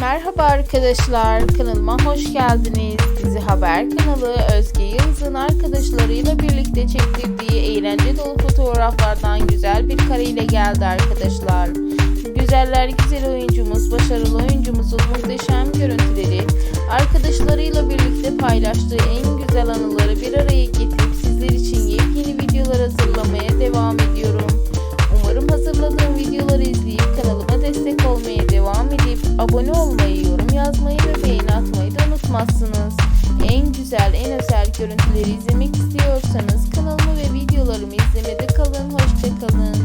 Merhaba arkadaşlar, kanalıma hoş geldiniz. Dizi Haber kanalı Özge Yıldız'ın arkadaşlarıyla birlikte çektirdiği eğlence dolu fotoğraflardan güzel bir kareyle geldi arkadaşlar. Güzeller güzel oyuncumuz, başarılı oyuncumuzun muhteşem görüntüleri, arkadaşlarıyla birlikte paylaştığı en güzel anıları bir araya getirip sizler için yepyeni videolar hazırlamaya devam ediyorum. Umarım hazırladığım videoları izleyip kanalıma destek olmaya devam edip abone güzel, en özel görüntüleri izlemek istiyorsanız kanalımı ve videolarımı izlemede kalın. Hoşçakalın.